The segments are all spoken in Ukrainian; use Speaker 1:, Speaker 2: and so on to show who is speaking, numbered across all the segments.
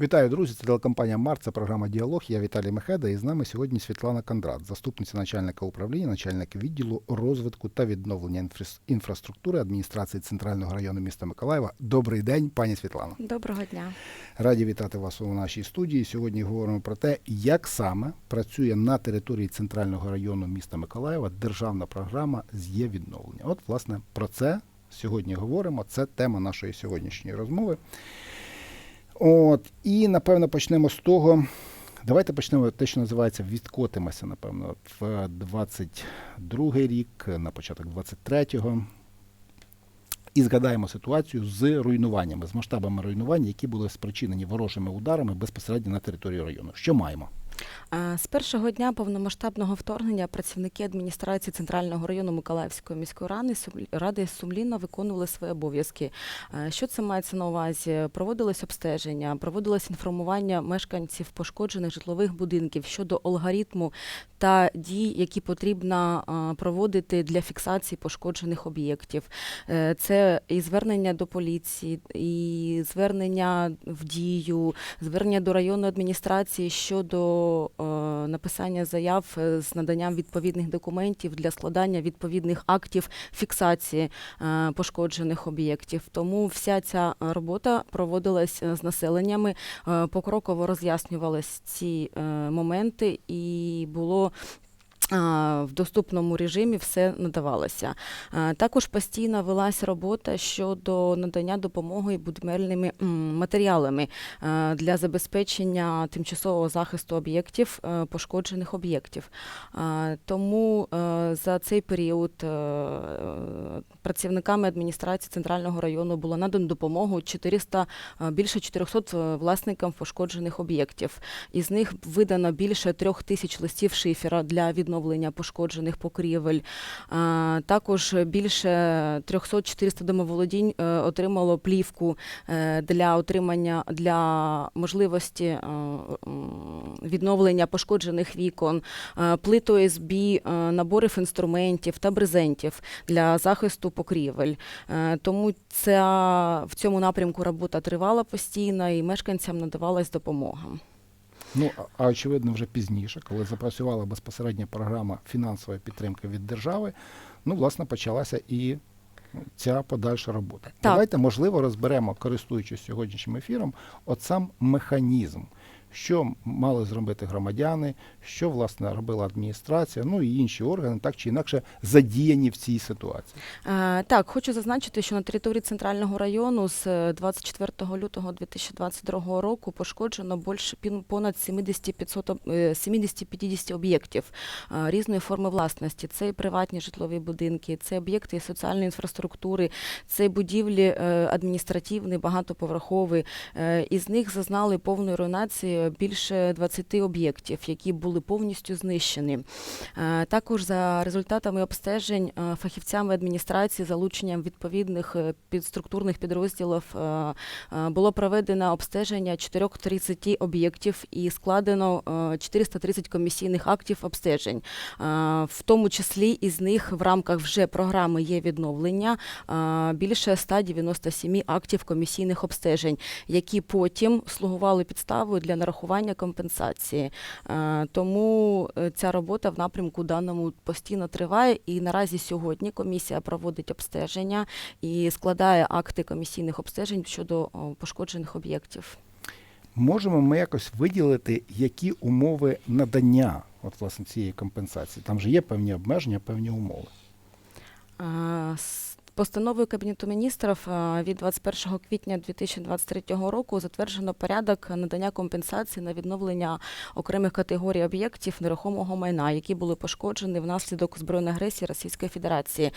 Speaker 1: Вітаю, друзі! Це телекомпанія Март, це програма Діалог. Я Віталій Мехеда, і з нами сьогодні Світлана Кондрат, заступниця начальника управління, начальник відділу розвитку та відновлення інфрас- інфраструктури адміністрації центрального району міста Миколаєва. Добрий день, пані Світлано.
Speaker 2: Доброго дня.
Speaker 1: Раді вітати вас у нашій студії. Сьогодні говоримо про те, як саме працює на території центрального району міста Миколаєва державна програма з є відновлення. От, власне, про це сьогодні говоримо. Це тема нашої сьогоднішньої розмови. От, і напевно почнемо з того. Давайте почнемо те, що називається відкотимося, напевно, в 22-й рік, на початок 23-го. І згадаємо ситуацію з руйнуваннями, з масштабами руйнувань, які були спричинені ворожими ударами безпосередньо на території району. Що маємо?
Speaker 2: З першого дня повномасштабного вторгнення працівники адміністрації центрального району Миколаївської міської ради сумлі- ради сумлінно виконували свої обов'язки. Що це мається на увазі? Проводилось обстеження, проводилось інформування мешканців пошкоджених житлових будинків щодо алгоритму та дій, які потрібно проводити для фіксації пошкоджених об'єктів. Е, Це і звернення до поліції, і звернення в дію, звернення до районної адміністрації щодо е, написання заяв е, з наданням відповідних документів для складання відповідних актів фіксації е, пошкоджених об'єктів. Тому вся ця робота проводилась з населеннями, покроково роз'яснювались ці моменти, і було. В доступному режимі все надавалося. Також постійно велася робота щодо надання допомоги будівельними матеріалами для забезпечення тимчасового захисту об'єктів, е, пошкоджених об'єктів. Тому е, за цей період е, працівниками адміністрації центрального району було надано допомогу 400, е, більше 400 власникам пошкоджених об'єктів. Із них видано більше трьох тисяч листів шифера для відновлення пошкоджених покрівель. Також більше 300-400 домоволодінь е, отримало плівку е, для отримання для можливості е, відновлення пошкоджених вікон, плиту ОСБ, наборів інструментів та брезентів для захисту покрівель. Тому ця в цьому напрямку робота тривала постійно і мешканцям надавалась допомога.
Speaker 1: Ну, а- очевидно, вже пізніше, коли запрацювала безпосередня програма фінансової підтримки від держави, ну, власне, почалася і ця подальша робота. Давайте, можливо, розберемо, користуючись сьогоднішнім ефіром, от сам механізм, що мали зробити громадяни, що власне робила адміністрація, ну і інші органи, так чи інакше задіяні в цій ситуації.
Speaker 2: Е, Так, хочу зазначити, що на території центрального району з е, 24 лютого 2022 року пошкоджено більше понад 70-500 об- е, 70-50 об'єктів е, різної форми власності. Це і приватні житлові будинки, це об'єкти соціальної інфраструктури, це будівлі е, адміністративні, багатоповерхові. Е, Із них зазнали повної руйнації більше 20 об'єктів, які були повністю знищені. Е, Також за результатами обстежень е, фахівцями адміністрації, залученням відповідних е, підструктурних підрозділів було проведено обстеження 430 об'єктів і складено е, 430 комісійних актів обстежень. В тому числі із них в рамках вже програми є відновлення більше 197 актів комісійних обстежень, які потім слугували підставою для нарахування компенсації. Е, Тому е, ця робота в напрямку даному постійно триває. І наразі сьогодні комісія проводить обстеження і складає акти комісійних обстежень щодо пошкоджених об'єктів.
Speaker 1: Можемо ми якось виділити, які умови надання от, власне, цієї компенсації? Там же є певні обмеження, певні умови.
Speaker 2: Е, Постановою Кабінету міністрів е, від 21 квітня 2023 року затверджено порядок надання компенсації на відновлення окремих категорій об'єктів нерухомого майна, які були пошкоджені внаслідок збройної агресії Російської Федерації.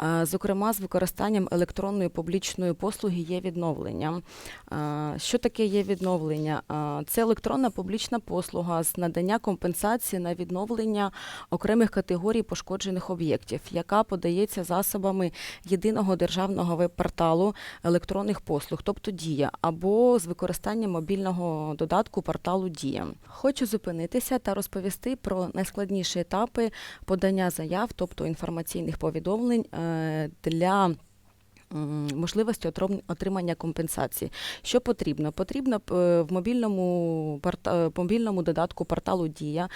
Speaker 2: Е, Зокрема, з використанням електронної публічної послуги є відновлення. Е, Що таке є відновлення? Це електронна публічна послуга з надання компенсації на відновлення окремих категорій пошкоджених об'єктів, яка подається засобами єдиного державного веб-порталу електронних послуг, тобто Дія, або з використанням мобільного додатку порталу Дія. Хочу зупинитися та розповісти про найскладніші етапи подання заяв, тобто інформаційних повідомлень е, для можливості отримання компенсації. Що потрібно? Потрібно е, в мобільному, е, мобільному додатку порталу Дія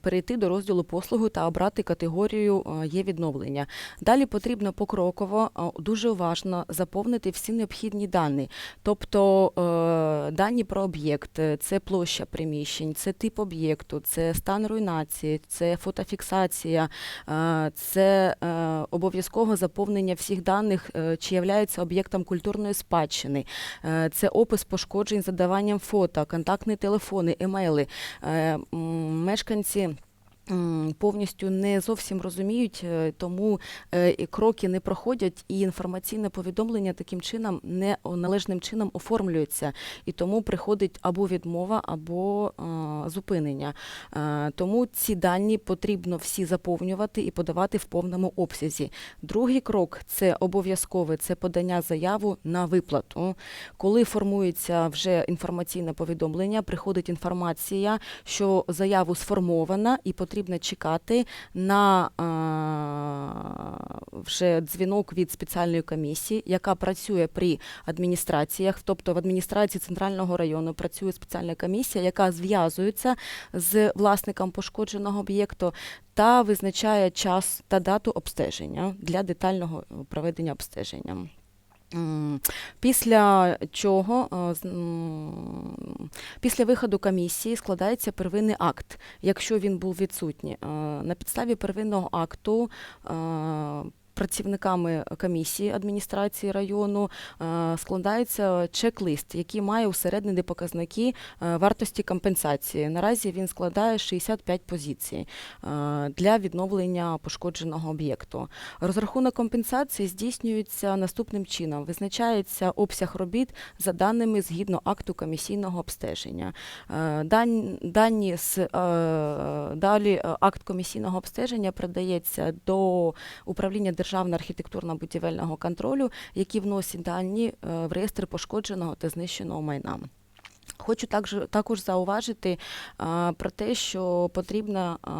Speaker 2: перейти до розділу послуги та обрати категорію є відновлення. Далі потрібно покроково дуже уважно заповнити всі необхідні дані, тобто е, дані про об'єкт, е, це площа приміщень, це тип об'єкту, це стан руйнації, це фотофіксація, е, це е, обов'язково заповнення всіх даних, е, чи являються об'єктом культурної спадщини, е, це опис пошкоджень задаванням фото, контактні телефони, емейли. Е, Мешканці. Повністю не зовсім розуміють, е, тому е, кроки не проходять, і інформаційне повідомлення таким чином не належним чином оформлюється, і тому приходить або відмова, або е, зупинення. Е, тому ці дані потрібно всі заповнювати і подавати в повному обсязі. Другий крок це обов'язкове це подання заяву на виплату. Коли формується вже інформаційне повідомлення, приходить інформація, що заяву сформована, і потрібно чекати на е, вже дзвінок від спеціальної комісії, яка працює при адміністраціях, тобто в адміністрації центрального району працює спеціальна комісія, яка зв'язується з власником пошкодженого об'єкту та визначає час та дату обстеження для детального проведення обстеження. Після чого, е, після виходу комісії складається первинний акт, якщо він був відсутній. Е, На підставі первинного акту е, працівниками комісії адміністрації району е, складається чек-лист, який має усереднені показники е, вартості компенсації. Наразі він складає 65 позицій е, для відновлення пошкодженого об'єкту. Розрахунок компенсації здійснюється наступним чином: визначається обсяг робіт за даними згідно акту комісійного обстеження. Дані з далі акт комісійного обстеження передається до управління державного архітектурно-будівельного контролю, які вносять дані е, в реєстр пошкодженого та знищеного майна. Хочу також, також зауважити а, про те, що потрібно а,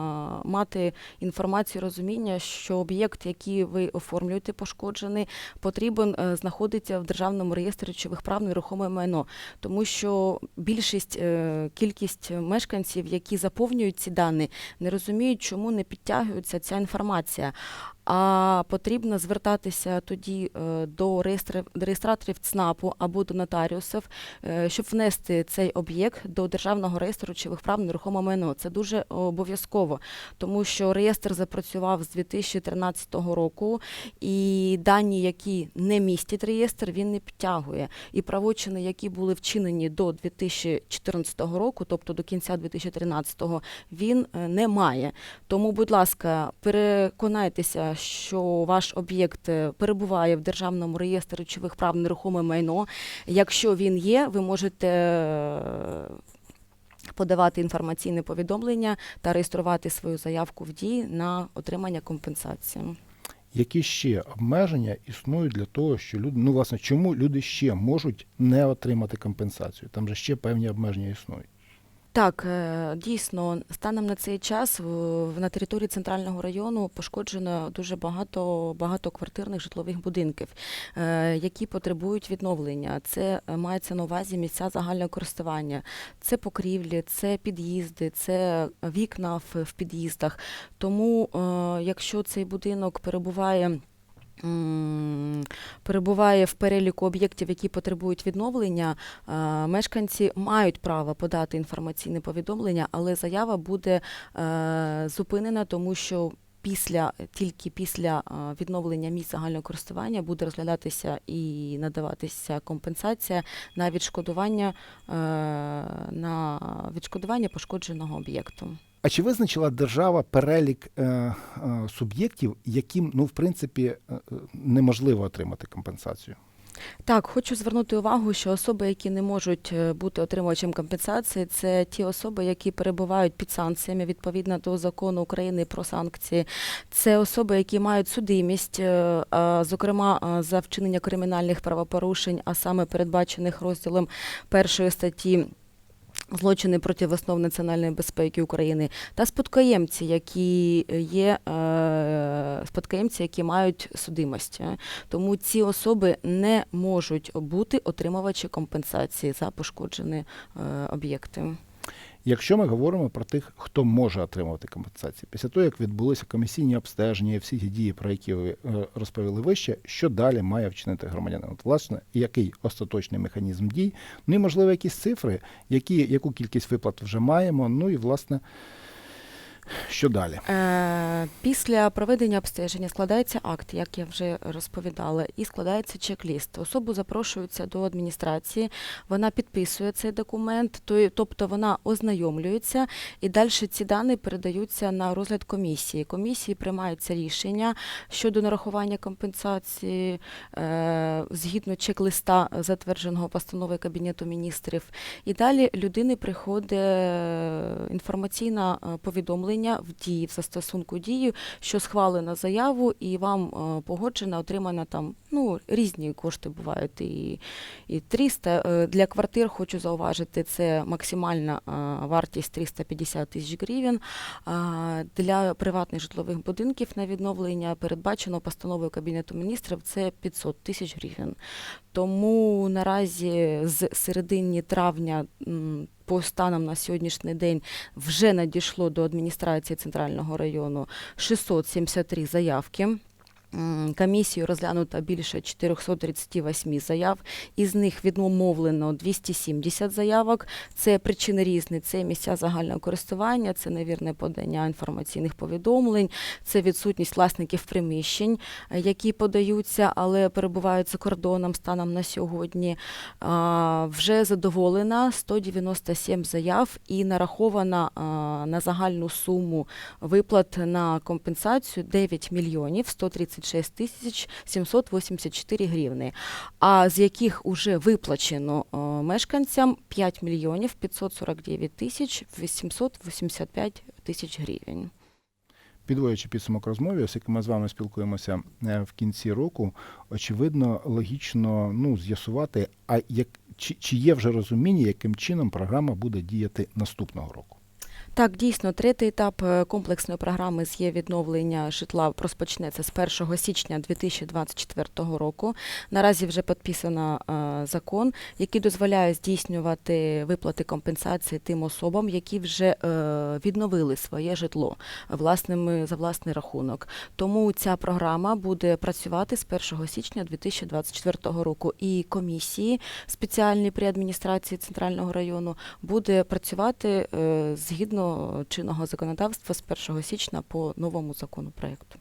Speaker 2: мати інформацію, розуміння, що об'єкт, який ви оформлюєте, пошкоджений, потрібен е, знаходиться в державному реєстрі речових прав нерухоме майно, тому що більшість е, кількість мешканців, які заповнюють ці дані, не розуміють, чому не підтягується ця інформація. А потрібно звертатися тоді е, до реєстра- реєстраторів ЦНАПу або до нотаріусів, е, щоб внести цей об'єкт до державного реєстру речових прав на нерухоме майно. Це дуже обов'язково, тому що реєстр запрацював з 2013 року, і дані, які не містять реєстр, він не підтягує. І правочини, які були вчинені до 2014 року, тобто до кінця 2013, він е, не має. Тому, будь ласка, переконайтеся, що ваш об'єкт е, перебуває в державному реєстрі речових прав нерухоме майно. Якщо він є, ви можете е, подавати інформаційне повідомлення та реєструвати свою заявку в дії на отримання компенсації.
Speaker 1: Які ще обмеження існують для того, що люди, ну власне, чому люди ще можуть не отримати компенсацію? Там же ще певні обмеження існують.
Speaker 2: Так, е, дійсно, станом на цей час на території центрального району пошкоджено дуже багато багатоквартирних житлових будинків, е, які потребують відновлення. Це е, мається на увазі місця загального користування, це покрівлі, це під'їзди, це вікна в, під'їздах. Тому, якщо цей будинок перебуває перебуває в переліку об'єктів, які потребують відновлення, мешканці мають право подати інформаційне повідомлення, але заява буде е, зупинена, тому що після тільки після відновлення місць загального користування буде розглядатися і надаватися компенсація на відшкодування е, на відшкодування пошкодженого об'єкту.
Speaker 1: А чи визначила держава перелік е, е, суб'єктів, яким ну в принципі е, е, неможливо отримати компенсацію?
Speaker 2: Так, хочу звернути увагу, що особи, які не можуть е, бути отримувачем компенсації, це ті особи, які перебувають під санкціями відповідно до закону України про санкції. Це особи, які мають судимість, е, зокрема за вчинення кримінальних правопорушень, а саме передбачених розділом першої статті. Злочини проти основ національної безпеки України та спадкоємці, які є е, спадкоємці, які мають судимость. Е, Тому ці особи не можуть бути отримувачі компенсації за пошкоджені е, об'єкти.
Speaker 1: Якщо ми говоримо про тих, хто може отримувати компенсації, після того, як відбулися комісійні обстеження всі ті дії, про які ви е, розповіли вище, що далі має вчинити громадянин? От, власне, який остаточний механізм дій, ну і, можливо, якісь цифри, які, яку кількість виплат вже маємо, ну і, власне, що далі?
Speaker 2: Е, Після проведення обстеження складається акт, як я вже розповідала, і складається чек-ліст. Особу запрошуються до адміністрації, вона підписує цей документ, тобто вона ознайомлюється, і далі ці дані передаються на розгляд комісії. Комісії приймається рішення щодо нарахування компенсації е, згідно чек-листа, затвердженого постановою Кабінету міністрів. І далі людини приходить е, інформаційне е, повідомлення в дії, в застосунку дії, що схвалена заяву, і вам е, погоджена, отримана там ну, різні кошти бувають. І, і 300. Е, Для квартир хочу зауважити, це максимальна е, вартість 350 тисяч гривень. Для приватних житлових будинків на відновлення передбачено постановою Кабінету міністрів це 500 тисяч гривень. Тому наразі з середини травня по станам на сьогоднішній день вже надійшло до адміністрації центрального району 673 заявки. Комісією розглянуто більше 438 заяв, із них відмовлено 270 заявок. Це причини різні, це місця загального користування, це невірне подання інформаційних повідомлень, це відсутність власників приміщень, е, які подаються, але перебувають за кордоном станом на сьогодні. Вже задоволена 197 заяв і нарахована на загальну суму виплат на компенсацію 9 мільйонів 136 тисяч 784 гривни, а з яких уже виплачено е, мешканцям 5 мільйонів 549 тисяч 885 тисяч гривень.
Speaker 1: Підводячи підсумок розмови, оскільки ми з вами спілкуємося е, в кінці року, очевидно, логічно ну, з'ясувати, а як чи, чи є вже розуміння, яким чином програма буде діяти наступного року.
Speaker 2: Так, дійсно, третій етап е, комплексної програми з є відновлення житла розпочнеться з 1 січня 2024 року. Наразі вже підписано е, закон, який дозволяє здійснювати виплати компенсації тим особам, які вже е, відновили своє житло власними за власний рахунок. Тому ця програма буде працювати з 1 січня 2024 року. І комісії спеціальні при адміністрації центрального району буде працювати е, згідно чинного законодавства з 1 січня по новому законопроекту.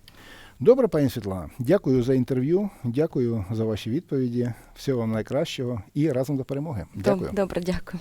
Speaker 1: Добре, пані Світлана, дякую за інтерв'ю, дякую за ваші відповіді. Всього вам найкращого і разом до перемоги. Дякую.
Speaker 2: Добре, дякую.